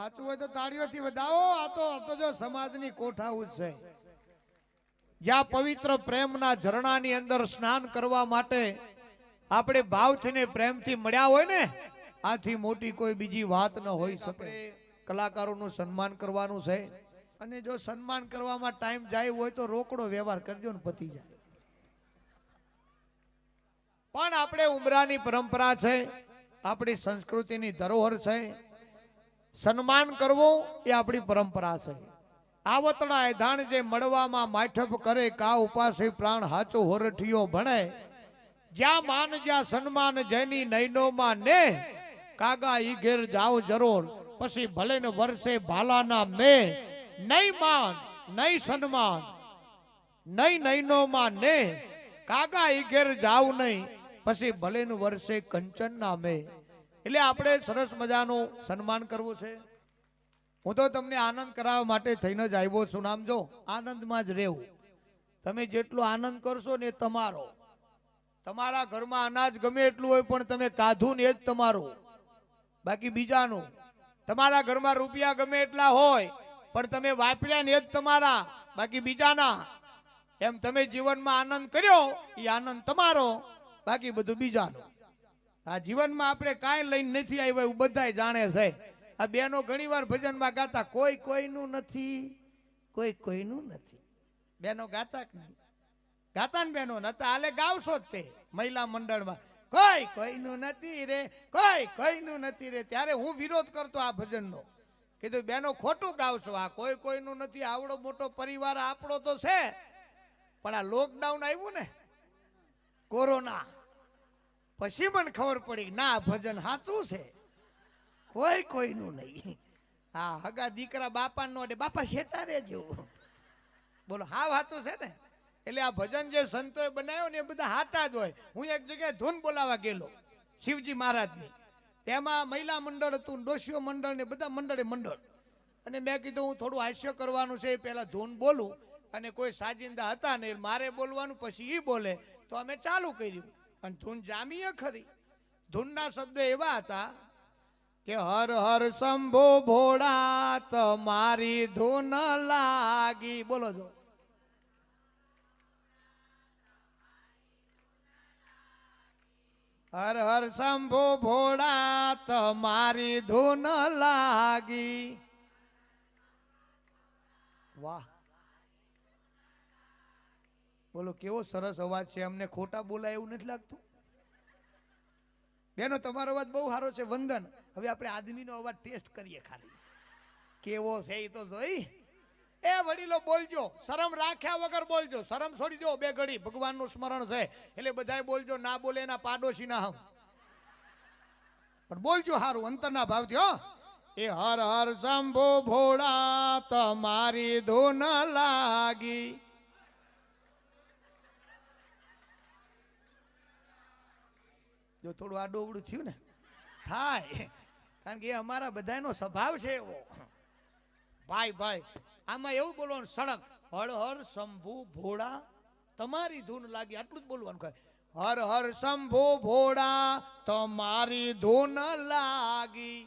સાચું હોય તો તાળીઓથી વધાવો. આ તો આ તો જો સમાજની કોઠાઉ છે. જ્યાં પવિત્ર પ્રેમના ઝરણાની અંદર સ્નાન કરવા માટે આપણે ભાવથી ને પ્રેમથી મળ્યા હોય ને આથી મોટી કોઈ બીજી વાત ન હોઈ શકે. કલાકારોનું સન્માન કરવાનું છે. અને જો સન્માન કરવામાં ટાઈમ જાય હોય તો રોકડો વ્યવહાર કરજો ને પતી જાય. પણ આપણે ઉમરાની પરંપરા છે. આપણી સંસ્કૃતિની ધરોહર છે. સન્માન કરવું એ આપણી પરંપરા છે. આવતડા એધાણ જે મળવામાં માઠપ કરે, કા ઉપાસે પ્રાણ હાચો હોરઠિયો ભણે. જ્યાં માન, જ્યાં સન્માન, જેની નૈનોમાં ને, કાગા ઈ ઘેર જાઓ જરૂર. પછી ભલે ને વર્ષે ભાલાના મે. નહીં માન નહીં સન્માન નહીં નૈનોમાં ને, કાગા ઈ ઘેર જાવ નહીં પછી ભલે ને વર્ષે કંચન ના મે. એટલે આપણે સરસ મજાનું સન્માન કરવું છે. હું તો તમને આનંદ કરાવવા માટે થઈને જ આવ્યો છું, નામ જો, આનંદમાં જ રહેવું. તમે જેટલો આનંદ કરશો ને તમારો. તમારા ઘરમાં અનાજ ગમે એટલું હોય, પણ તમે કાધું ને એ જ તમારું. બાકી બીજાનું. તમારા ઘરમાં રૂપિયા ગમે એટલા હોય, પણ તમે વાપર્યા ને એ જ તમારા. બાકી બીજાના. એમ તમે જીવનમાં આનંદ કર્યો, એ આનંદ તમારો. બાકી બધું બીજાનું. આ જીવનમાં આપણે કાંઈ લઈને નથી આવ્યા એવું બધાય જાણે છે. આ બેનો ઘણીવાર ભજનમાં ગાતા, કોઈ કોઈનું નથી, કોઈ કોઈનું નથી. બેનો ગાતા કે નહીં? ગાતા ને બેનો નતા હાલે ગાવશો જ તે મહિલા મંડળમાં. કોઈ કોઈનું નથી રે, કોઈ કોઈનું નથી રે. ત્યારે હું વિરોધ કરતો આ ભજનનો. કીધું, બેનો ખોટું ગાવશો. આ કોઈ કોઈનું નથી, આવડો મોટો પરિવાર આપણો તો છે. પણ આ લોકડાઉન આવ્યું ને, કોરોના પછી મને ખબર પડી, ના, ભજન સાચું છે. કોઈ કોઈનું નહીં. હા, હગા દીકરા બાપા નો બાપા શેતા જેવું બોલો, હા સાચું છે ને. એટલે આ ભજન જે સંતોએ બનાવ્યો ને એ બધા સાચા જ હોય. હું એક જગ્યાએ ધૂન બોલાવા ગયેલો, શિવજી મહારાજની. તેમાં મહિલા મંડળ હતું ડોશીઓ મંડળ ને બધા મંડળે મંડળ. અને મેં કીધું, હું થોડું હાસ્ય કરવાનું છે, એ પહેલા ધૂન બોલું. અને કોઈ સાજિંદા હતા ને મારે બોલવાનું, પછી એ બોલે. તો અમે ચાલુ કર્યું. અને ધૂન જામીએ ખરી. ધૂનના શબ્દો એવા હતા કે હર હર શંભો ભોળા તમારી ધૂન લાગી. બોલો છો હર હર શંભો ભોળા તમારી ધૂન લાગી. વાહ. બોલો, કેવો સરસ અવાજ છે, અમને ખોટા બોલાય એવું નથી લાગતું? બેનો, તમારો અવાજ બહુ સારો છે, વંદન. હવે આપણે આદમીનો અવાજ ટેસ્ટ કરીએ ખાલી. કેવો છે એ તો જોઈ? એ વડીલો, બોલજો. શરમ રાખ્યા વગર બોલજો. શરમ છોડી દો, બે ઘડી. ભગવાનનું સ્મરણ છે. એટલે બધાય બોલજો, ના બોલે એના પાડોશી ના હમ. પણ બોલજો હારું, અંતરના ભાવથી, હો. એ હર હર શંભો ભોળા, તમારી ધૂન લાગી. જો થોડું આડોવડું થયું ને, થાય. કારણ કે એ અમારા બધાનો સ્વભાવ છે એવો. ભાઈ ભાઈ, આમાં એવું બોલવાનું સડક હળ, હર, શંભુ, ભોળા, તમારી ધૂન લાગી, આટલું જ બોલવાનું કહે હર હર, શંભુ, ભોળા, તમારી ધૂન લાગી.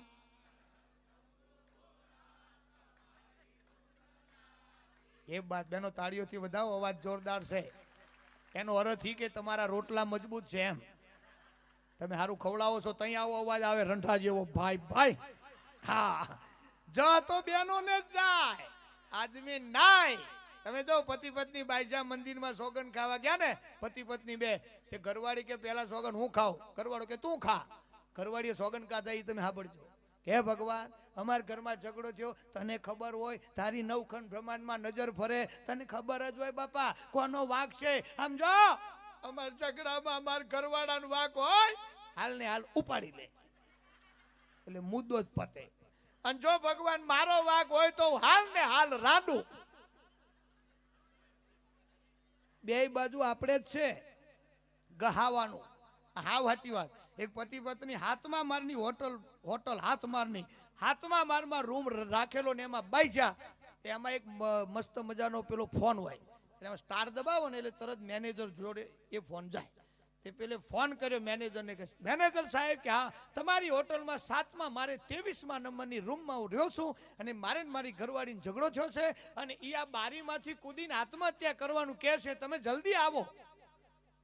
એ બાદ બેનો તાળીઓથી વધાવો, અવાજ જોરદાર છે. એનો અર્થ ઈ કે તમારા રોટલા મજબૂત છે એમ. તમે સારું ખવડાવો છો ત્યાં આવો અવાજ આવે રંઠા જેવો, ભાઈ ભાઈ. હા. જા તો બેનો ને જાય. આદમી નાય. તમે જો પતિ પત્ની બાઈજા મંદિરમાં સોગન ખાવા ગયા ને, પતિ પત્ની બે, કે ઘરવાળી કે પેલા સોગન હું ખાઉં? ઘરવાળો કે તું ખા? ઘરવાળીએ સોગન ખાધા એ તમે સાંભળજો હે ભગવાન, અમારા ઘરમાં ઝઘડો થયો, તને ખબર હોય, તારી નવખંડ બ્રહ્માંડમાં નજર ફરે, તને ખબર જ હોય બાપા, કોનો વાક છે? સમજો? અમાર ઝઘડામાં અમાર ઘરવાળાનો વાક હોય હાલ ને હાલ ઉપાડી લે. એટલે મુદ્દો જ પતે. અને જો ભગવાન મારો વાઘ હોય તો હાલ ને હાલ રાડું. બે બાજુ આપણે જ છે. ગહાવાનું. હાવ સાચી વાત. એક પતિ પત્ની હાથમાં મારની હોટલ હોટલ હાથ મારની, હાથમાં મારમાં રૂમ રાખેલો ને એમાં બાઈજા એમાં એક મસ્ત મજાનો પેલો ફોન હોય. એમાં સ્ટાર દબાવો ને એટલે તરત મેનેજર જોડે એ ફોન જાય. તે પેલે ફોન કર્યો મેનેજરને કે, મેનેજર સાહેબ, કે હા, તમારી હોટલમાં સાતમા મારે ત્રેવીસમાં નંબરની રૂમમાં હું રહ્યો છું અને મારે મારી ઘરવાળીને ઝઘડો થયો છે અને એ આ બારીમાંથી કૂદીને આત્મહત્યા કરવાનું કહે છે. તમે જલ્દી આવો.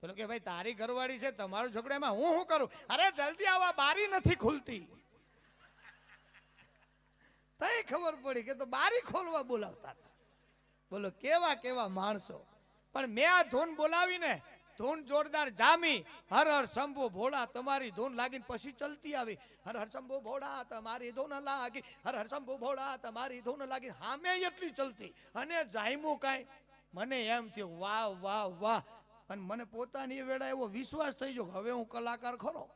પેલો કે, ભાઈ, તારી ઘરવાળી છે, તમારો ઝઘડો એમાં હું શું કરું? અરે, જલ્દી આવા બારી નથી ખુલતી. તઈ ખબર પડી કે તો બારી ખોલવા બોલાવતા હતા. બોલો, કેવા કેવા માણસો. પણ મેં આ ધૂન બોલાવીને ધૂન જોરદાર જામી. હર હર શંભુ ભોળા, તમારી ધૂન લાગીને પછી ચલતી આવી. હર હર શંભુ ભોળા, તમારી ધૂન લાગી. હર હર શંભુ ભોળા, તમારી ધૂન લાગી. હામે એટલી ચલતી. અને જાયમું કાંઈ? મને એમ થયું, વાહ વાહ વાહ. અને મને પોતાની વેળા એવો વિશ્વાસ થઈ ગયો હવે હું કલાકાર ખરો.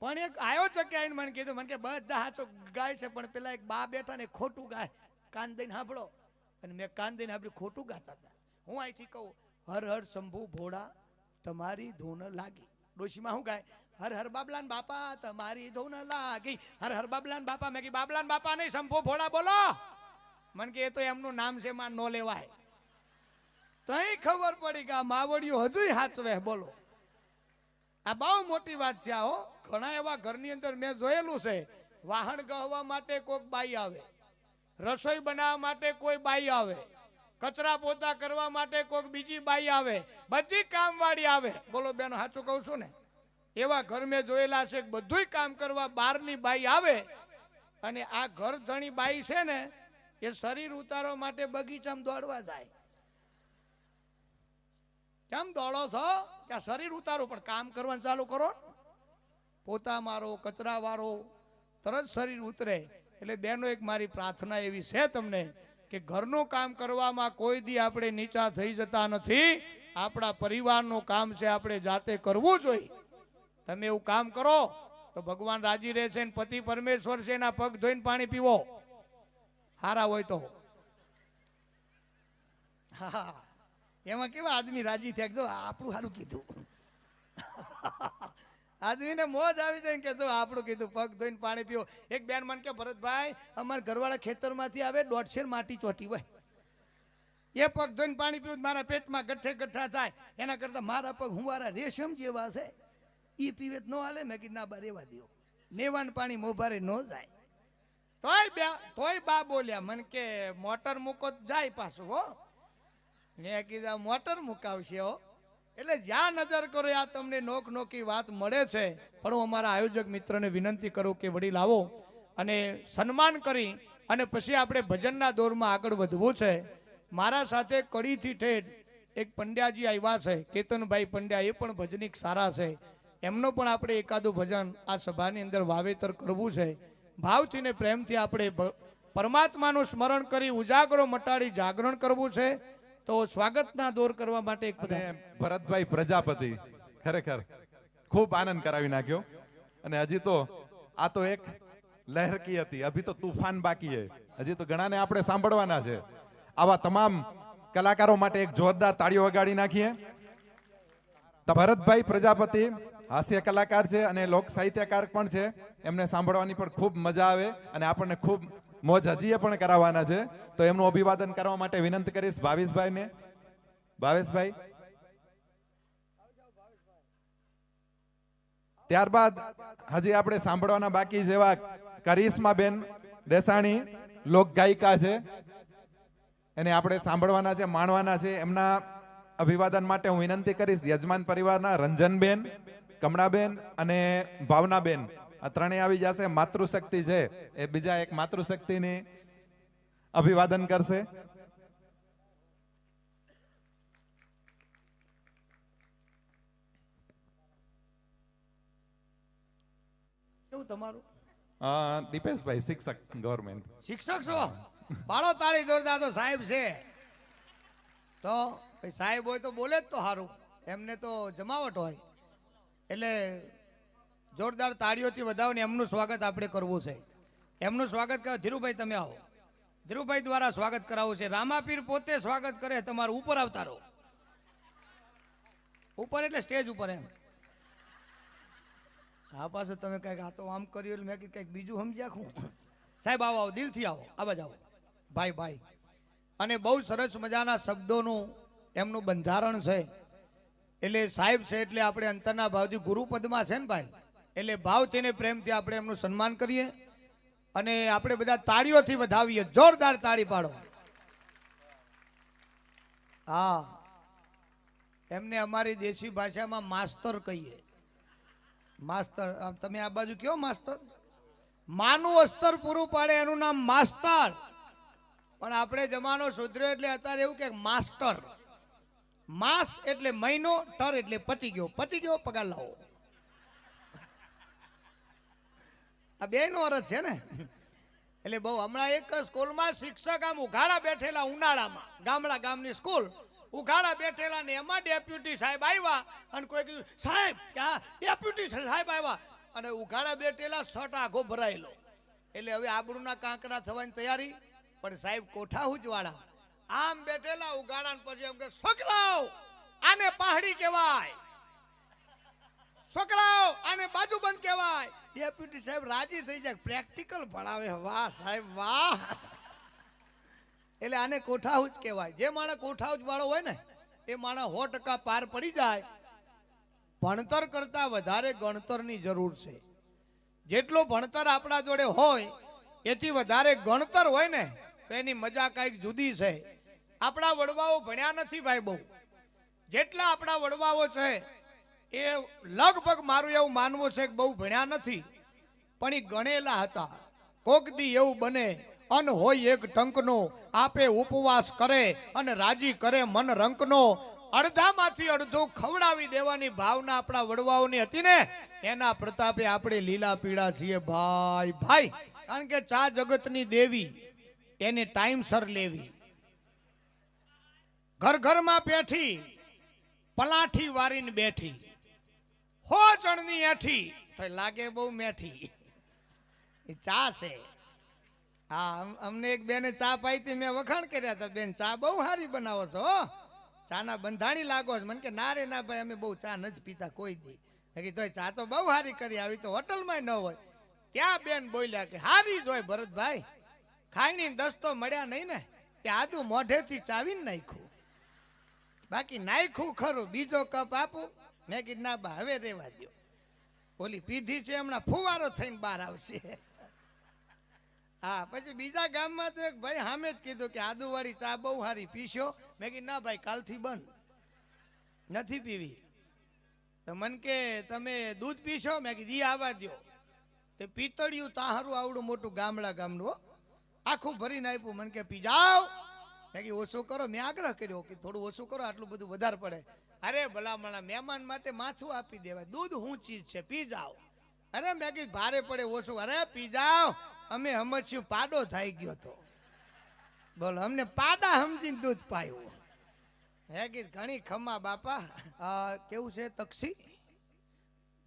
પણ એક આવ્યો છે કે આઈને મને કીધું, મને કે બધા હાચો ગાય છે, પણ પેલા એક બા બેઠા ને ખોટું ગાય. કાન દઈને સાંભળો. અને મેં કાન દઈને સાંભળ્યું, ખોટું ગાતા હતા. હું અહીંથી કહું હર હર શંભુ ભોળા, તમારી ધૂન લાગી. ડોશીમાં શું ગાય? હર હર બાબલાન બાપા, તમારી ધૂન લાગી. હર હર બાબલાન બાપા. મેં કી બાબલાન બાપા નહીં, શંભુ ભોળા બોલો. મને કે એ તો એમનું નામ છે માં નો લેવાય. તઈ ખબર પડી કે આ માવડિયું હજુય હાચવે, બોલો. આ બહુ મોટી વાત છે, આવો. ઘણા એવા ઘરની અંદર મેં જોયેલું છે, વાહન ગહવા માટે કોઈક બાઈ આવે. રસોઈ બનાવવા માટે કોઈ બાઈ આવે. કચરા પોતા કરવા માટે કોઈક બીજી બાઈ આવે, બધી કામવાળી આવે. બોલો બેન, સાચું કહું છું ને? એવા ઘર મેં જોયેલા છે કે બધુંય કામ કરવા બહારની બાઈ આવે અને આ ઘર ધણી બાઈ છે ને, એ શરીર ઉતારવા માટે બગીચામાં દોડવા જાય. કેમ દોડો છો? કે શરીર ઉતારો, પણ કામ કરવાનું ચાલુ કરો. પોતા મારો, કચરા વાળો, તરત શરીર ઉતરે. એટલે બેનો એક મારી પ્રાર્થના એવી છે તમને કે ઘરનું કામ કરવામાં કોઈ દી આપણે નીચા થઈ જતા નથી. આપણા પરિવારનું કામ છે આપણે જાતે કરવું જોઈએ. તમે એવું કામ કરો, તો ભગવાન રાજી રહેશે ને પતિ પરમેશ્વર છે એના પગ ધોઈને પાણી પીવો. હારા હોય તો. હા, એમાં કેવા આદમી રાજી થયા જો આપણું સારું કીધું. આદમીને મોજ આવી જાય કે જો આપણું કીધું, પગ ધોઈને પાણી પીવો. એક બેન મને કે ભરતભાઈ, અમારા ઘરવાળા ખેતરમાંથી આવે દોઢસેર માટી ચોટી હોય. એ પગ ધોઈને પાણી પીવું મારા પેટમાં ગઠ્ઠે ગઠ્ઠા થાય. એના કરતા મારા પગ હુંવારા રેશમ જેવા છે. એ પીવે ન હાલે. મેં કીધું, ના, બા, રેવા દો નેવાન પાણી મોભારે ન જાય. તોય બે, તોય બા બોલ્યા, મને કે મોટર મૂકો જાય પાછું, હો. મેં કીધા મોટર મુકાવશે, હો. એટલે જ્યાં નજર કરો આ તમને નોક નોકી વાત મળે છે. પણ હું અમારા આયોજક મિત્રને વિનંતી કરું કે વડીલ આવો અને સન્માન કરી અને પછી આપણે ભજનના દોરમાં આગળ વધવું છે. મારા સાથે કડીથી ઠેઠ એક પંડ્યાજી આવ્યા છે, કેતનભાઈ પંડ્યા, એ પણ ભજનિક સારા છે. એમનો પણ આપણે એકાદું ભજન આ સભાની અંદર વાવેતર કરવું છે. ભાવથી ને પ્રેમથી આપણે પરમાત્માનું સ્મરણ કરી ઉજાગરો મટાડી જાગરણ કરવું છે. તો સ્વાગતના દોર કરવા માટે એક ભરતભાઈ પ્રજાપતિ ખરેખર ખૂબ આનંદ કરાવી નાખ્યો. અને હજી તો આ તો એક લહેરકી હતી. અભી તો તુફાન બાકી છે હજી તો ઘણાને આપણે સાંભળવાના છે. આવા તમામ કલાકારો માટે એક જોરદાર તાળીઓ વગાડી નાખીએ. તો ભરતભાઈ પ્રજાપતિ હાસ્ય કલાકાર છે અને લોક સાહિત્યકાર પણ છે. એમને સાંભળવાની પણ ખૂબ મજા આવે અને આપણને ખૂબ મોજ હજીએ પણ કરાવવાના છે. તો એમનું અભિવાદન કરવા માટે વિનંતી કરીશ ભાવેશભાઈને. ભાવેશભાઈ. ત્યારબાદ હજી આપણે સાંભળવાના બાકી જેવા કરિશ્માબેન દેસાણી લોક ગાયિકા છે. એને આપણે સાંભળવાના છે, માણવાના છે. એમના અભિવાદન માટે હું વિનંતી કરીશ યજમાન પરિવારના રંજનબેન, કમળાબેન અને ભાવનાબેન. આ ત્રણેય આવી જશે. માતૃશક્તિ છે. એ બીજા એક માતૃશક્તિની અભિવાદન કરશે. કેવું તમારું? દીપેશભાઈ શિક્ષક ગવર્મેન્ટ શિક્ષક છો? તાળી જોરદાર તો સાહેબ છે. તો સાહેબ હોય તો બોલે જ તો સારું એમને તો જમાવટ હોય. એટલે જોરદાર તાળીઓથી વધાવીને એમનું સ્વાગત આપણે કરવું છે. એમનું સ્વાગત કરો ધીરુભાઈ, તમે આવો. ધીરુભાઈ દ્વારા સ્વાગત કરાવવું છે. રામાપીર પોતે સ્વાગત કરે, તમારું ઉપર આવતા રહો. ઉપર એટલે સ્ટેજ ઉપર એમ. હા પાછું તમે કંઈક આ તો આમ કર્યું મેં કીધું કંઈક બીજું સમજ્યા હું સાહેબ, આવો આવો, દિલથી આવો. આવા જ આવો. ભાઈ ભાઈ. અને બહુ સરસ મજાના શબ્દોનું એમનું બંધારણ છે. એટલે સાહેબ છે એટલે આપણે અંતરના ભાવથી ગુરુપદમાં છે ને ભાઈ? એટલે ભાવથી ને પ્રેમથી આપણે એમનું સન્માન કરીએ અને આપણે બધા તાળીઓથી વધાવીએ. જોરદાર તાળી પાડો. હા. એમને અમારી દેશી ભાષામાં માસ્તર કહીએ. માસ્તર તમે આ બાજુ કયો માસ્તર? માનું અસ્તર પૂરું પાડે, એનું નામ માસ્તર. પણ આપણે જમાનો સુધર્યો એટલે અત્યારે એવું કે માસ્ટર. માસ એટલે મહિનો, ટર એટલે પતી ગયો. પતી ગયો, પગાર લાવો. આ બે નો અરજ છે ને? એટલે બહુ હમણાં એક સ્કૂલમાં શિક્ષક આમ ઉઘાડા બેઠેલા ઉનાળામાં, ગામડા ગામની સ્કૂલ, ઉઘાડા બેઠેલા ને એમાં ડેપ્યુટી સાહેબ આવ્યા અને કોઈ કીધું, સાહેબ ક્યાં ડેપ્યુટી સાહેબ આવ્યા. અને ઉઘાડા બેઠેલા શર્ટ આખો ભરાયેલો. એટલે હવે આબરૂના કાંકરા થવાની તૈયારી, પણ સાહેબ કોઠા વાળા આમ બેઠેલા ઉઘાડા પછી એમ કે, છોકરાઓ, આને પહાડી કહેવાય. છોકરાઓ, આને બાજુબંધ કહેવાય. ડેપ્યુટી સાહેબ રાજી થઈ જાય. પ્રેક્ટિકલ ભણાવે. વાહ સાહેબ, વાહ. એટલે આને કોઠાઉજ કહેવાય. જે માણસ કોઠાઉજ વાળો હોય ને, એ માણસ સો ટકા પાર પડી જાય. ભણતર કરતા વધારે ગણતરની જરૂર છે. જેટલો ભણતર આપણા જોડે હોય, એથી વધારે ગણતર હોય ને, તો એની મજા કાંઈક જુદી છે. આપણા વડવાઓ ભણ્યા નથી ભાઈ બહુ. જેટલા આપણા વડવાઓ છે એ લગભગ મારું એવું માનવું છે કે બહુ ભણ્યા નથી, પણ એ ગણેલા હતા. કોક દી એવું બને, અન હોય એક ટંકનો આપે ઉપવાસ કરે અને રાજી કરે મન રંકનો, અડધામાંથી અડધું ખવડાવી દેવાની ભાવના આપણા વડવાઓની હતી ને, એના પ્રતાપે આપણે લીલા પીળા છીએ. ભાઈ ભાઈ, કારણ કે ચા જગતની દેવી, એને ટાઈમસર લેવી. ઘર ઘરમાં બેઠી, પલાઠી વારીને બેઠી. હો ચણની એઠી. તો લાગે બહુ મેઠી. એ ચા છે. હા અમને એક બેને ચા પાઈ હતી, મેં વખાણ કર્યા હતા, બેન, ચા બહુ સારી બનાવો છો ચાના બંધાણી લાગો છો. મને કે, ના રે, ના ભાઈ, અમે બહુ ચા નથી પીતા, કોઈ દી. બાકી તોય ચા તો બહુ સારી કરી આવી, તો હોટલમાં ન હોય. ત્યાં બેન બોલ્યા કે, હારી જ હોય ભરતભાઈ. ખાઈની દસ્તો મળ્યા નહીં ને, કે આદુ મોઢેથી ચાવીને નાખ્યું. બાકી નાખ્યું ખરું, બીજો કપ આપું. મેં કીધું, ના બા, હવે રેવા દો ઓલી પીધી છે, હમણાં ફુવારો થઈને બહાર આવશે. હા, પછી બીજા ગામમાં તો એક ભાઈ સામે જ કીધું કે, આદુવાળી ચા બહુ સારી પીશો. મેં કીધું, ના ભાઈ, કાલથી બંધ. નથી પીવી. તો મન કે, તમે દૂધ પીશો? મેં કીધું એ આવવા દો તે પિત્તળિયું તાહારું આવડું મોટું ગામડા ગામનું આખું ભરીને આપ્યું. મને કે પીજાવ મેં કીધું, ઓછું કરો. મેં આગ્રહ કર્યો કે, થોડું ઓછું કરો, આટલું બધું વધારે પડે. અરે ભલામણા મહેમાન માટે માથું આપી દેવાય. દૂધ હું ચીજ છે, પી જાઓ. અરે મેં કીધું, ભારે પડે ઓછું. અરે, પી જાઓ. અમે સમજ્યું પાડો થઈ ગયો તો. બોલો, અમને પાડા સમજીને દૂધ પાયું. મેં કીધું, ઘણી ખમા બાપા. કેવું છે, તક્ષી?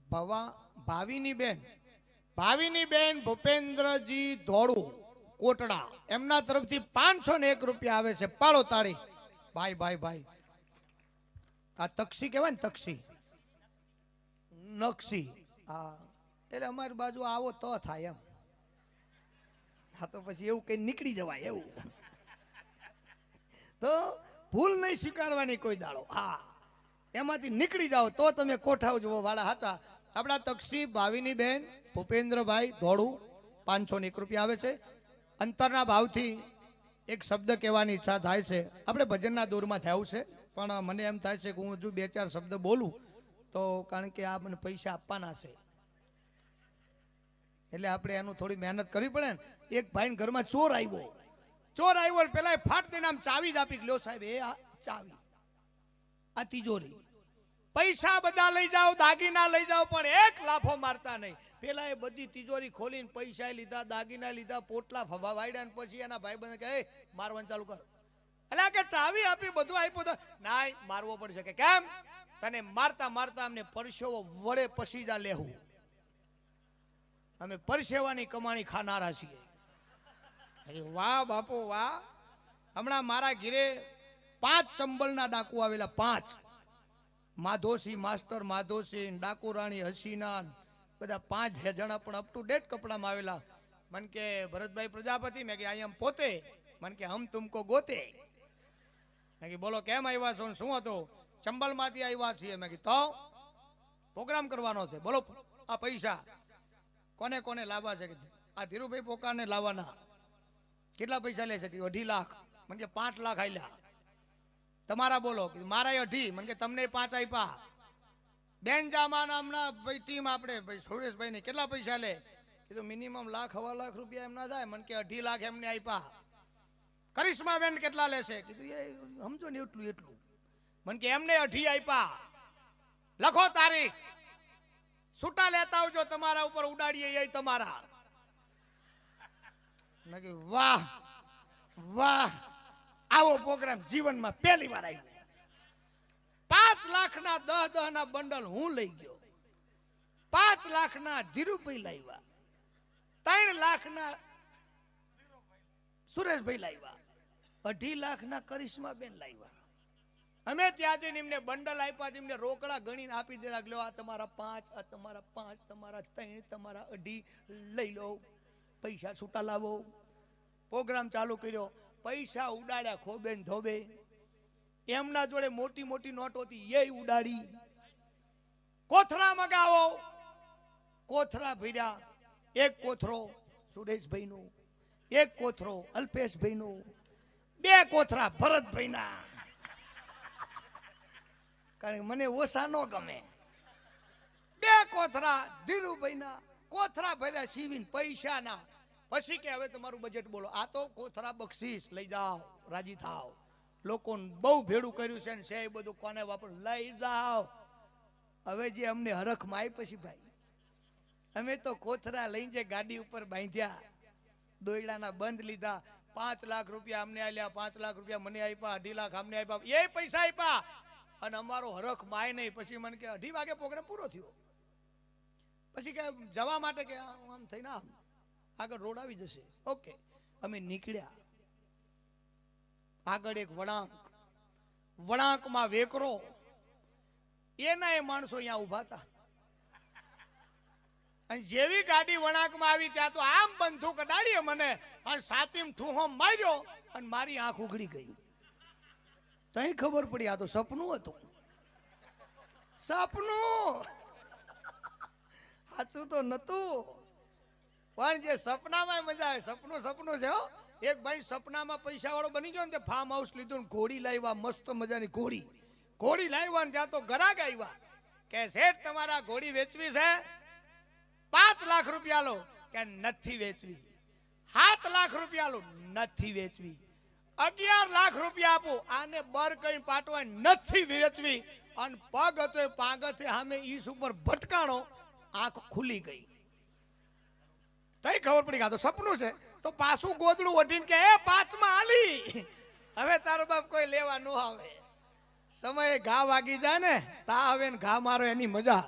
ભવા, ભાવિની બેન. ભાવિની બેન ભૂપેન્દ્રજી ધોળું, કોટડા. એમના તરફથી પાંચસો ને એક રૂપિયા આવે છે. પાળો તાળી. ભાઈ ભાઈ ભાઈ. આ તક્ષી કહેવાય ને તક્ષી. નક્ષી. હા. એટલે અમારી બાજુ આવો તો થાય એમ. હા, તો પછી એવું કઈ નીકળી જવાય એવું. તો ભૂલ નહીં સ્વીકારવાની કોઈ દાડો. હા. એમાંથી નીકળી જાઓ તો તમે કોઠાવ જુઓ વાળા હતા આપણા તક્ષી ભાવિની બેન ભૂપેન્દ્રભાઈ ધોળું પાંચસો ને રૂપિયા આવે છે. અંતરના ભાવથી એક શબ્દ કહેવાની ઈચ્છા થાય છે. આપણે ભજનના દૂરમાં થયું છે. પણ મને એમ થાય છે કે હું હજુ બે ચાર શબ્દ બોલું તો કારણ કે આ મને પૈસા આપવાના છે. એટલે આપણે એનું થોડી મહેનત કરવી પડે ને. એક ભાઈ ઘરમાં ચોર આવ્યો. ચોર આવ્યો પેલા ફાટ દઈને આમ ચાવી જ આપી લ્યો સાહેબ એ આ ચાવી આ તિજોરી. પૈસા બધા લઈ જાઓ દાગીના લઈ જાઓ પણ એક લાફો મારતા નહીં. પેલા એ બધી તિજોરી ખોલીને પૈસા લીધા દાગીના લીધા પોટલા ફવા વાડ્યા પછી એના ભાઈ બંધ કહે "એ, મારવાનું ચાલુ કર. એટલે કે ચાવી આપી, બધું આપ્યું તો નાય, મારવો પડશે કે કેમ? તને મારતા મારતા અમને પરસેવો વડે પસીજા લેવું અમે પરસેવાની કમાણી ખાનારા છીએ. વાહ બાપુ વાહ. હમણાં મારા ઘીરે પાંચ ચંબલના ડાકુ આવેલા, પાંચ. માધોસી માસ્ટર માધોસી ડાકુ રાણી હસીના બધા પાંચ જણા પણ અપ ટુ ડેટ કપડામાં આવેલા. મન કે ભરતભાઈ પ્રજાપતિ, મેં કે આઈ એમ પોતે. મન કે, હમ તુમકો ગોતે. મેં કે બોલો, કેમ આવ્યા છો શું હતું? ચંબલમાંથી આવ્યા છીએ. મેં કીધું, તો પ્રોગ્રામ કરવાનો છે. બોલો, આ પૈસા કોને કોને લાવવા છે? આ ધીરુભાઈ પોકાને લાવવાના. કેટલા પૈસા લેશે કે અઢી લાખ. મને કે પાંચ લાખ આલ્યા તમારા બોલો. મારા અઢી. મને કે તમને પાંચ આપ્યા બેન જામા નામના ભાઈ ટીમ આપણે, ભાઈ સુરેશભાઈ ને કેટલા પૈસા લે? કીધું મિનિમમ લાખ, હવા લાખ રૂપિયા એમના થાય. મને કે અઢી લાખ એમને આપ્યા કરિશ્મા બેન કેટલા લેશે કીધું, એ, સમજો ને એટલું એટલું. મને કે, એમને અઢી આપ્યા. લખો તારીખ. છૂટા લેતા આવજો, તમારા ઉપર ઉડાડીએ, એ તમારા. મેં કહ્યું વાહ વાહ, આવો પ્રોગ્રામ જીવનમાં પહેલી વાર આવ્યો. પાંચ લાખના દહ દહ ના બંડલ હું લઈ ગયો. પાંચ લાખના ધીરુભાઈ લાવ્યા. ત્રણ લાખના સુરેશભાઈ લાવ્યા. અઢી લાખના કરિશ્મા બેન લાવ્યા. અમે ત્યાં જઈને એમને બંડલ આપ્યા એમને રોકડા ગણીને આપી દેતા લો આ તમારા પાંચ, આ તમારા પાંચ, તમારા ત્રણ, તમારા અઢી, લઈ લો. પૈસા છૂટા લાવો. પ્રોગ્રામ ચાલુ કર્યો. પૈસા ઉડાડ્યા ખોબે ને ધોબે. એમના જોડે મોટી મોટી નોટ હતી, એ ઉડાડી. કોથરા મગાવો. કોથરા ભર્યા. એક કોથરો સુરેશભાઈનો, એક કોથરો અલ્પેશભાઈનો બે કોથરા ભરતભાઈના કારણ કે મને ઓછા ન ગમે. બે કોથરા ધીરુભાઈના કોથરા ભર્યા સીવીને પૈસાના. પછી કે હવે તમારું બજેટ બોલો. આ તો કોથરા બક્ષીસ, લઈ જાઓ, રાજી થાવ લોકોને બહુ ભેડું કર્યું છે ને છે બધું કોને વાપર? લઈ જાઓ. હવે જે અમને હરખમાં આવી પછી ભાઈ, અમે તો કોથરા લઈને જે ગાડી ઉપર બાંધ્યા, દોયડાના બંધ લીધા પાંચ લાખ રૂપિયા અમને આલ્યા, પાંચ લાખ રૂપિયા મને આપ્યા, અઢી લાખ અમને આપ્યા. એ પૈસા આપ્યા. અને અમારો હરખ માય નહીં. પછી મને કે અઢી વાગે પ્રોગ્રામ પૂરો થયો. પછી કે જવા માટે કે આમ થઈને આમ આગળ રોડ આવી જશે. ઓકે અમે નીકળ્યા. આગળ એક વળાંક. વળાંકમાં વેકરો. એના એ માણસો અહીંયા ઊભા હતા. અને જેવી ગાડી વળાંકમાં આવી ત્યાં તો આમ બંધુક અડાડીએ મને અને સાતીમ ઠૂહો માર્યો અને મારી આંખ ઉઘડી ગઈ. તઈ ખબર પડી, આ તો સપનું હતું. સપનું! સાચું તો નતું પણ જે સપનામાં મજા આવે, સપનું સપનું છે, હો. એક ભાઈ સપનામાં પૈસા વાળો બની ગયો ને, તે ફાર્મ હાઉસ લીધું ને ઘોડી લાવ્યા, મસ્ત મજાની ઘોડી. ઘોડી લાવ્યા ને ત્યાં તો ગરાગ આવ્યા. કે શેઠ, તમારા ઘોડી વેચવી છે? પાંચ લાખ રૂપિયા લો, કે નથી વેચવી. સાત લાખ રૂપિયા લો, નથી વેચવી. અગિયાર લાખ રૂપિયા આપો, આને બર કઈ પાટવા નથી વેચવી. અને પગ હતો એ પાગથે સામે ઈસ ઉપર ભટકાણો, આંખ ખુલી ગઈ. તઈ ખબર પડી ગયા તો સપનું છે. તો પાછું ગોદડું ઓઢીને કે, એ, પાંચમાં આલી. હવે તારો બાપ કોઈ લેવા ન આવે. સમયે ઘા વાગી જાય ને, તા આવે ને ઘા મારો એની મજા.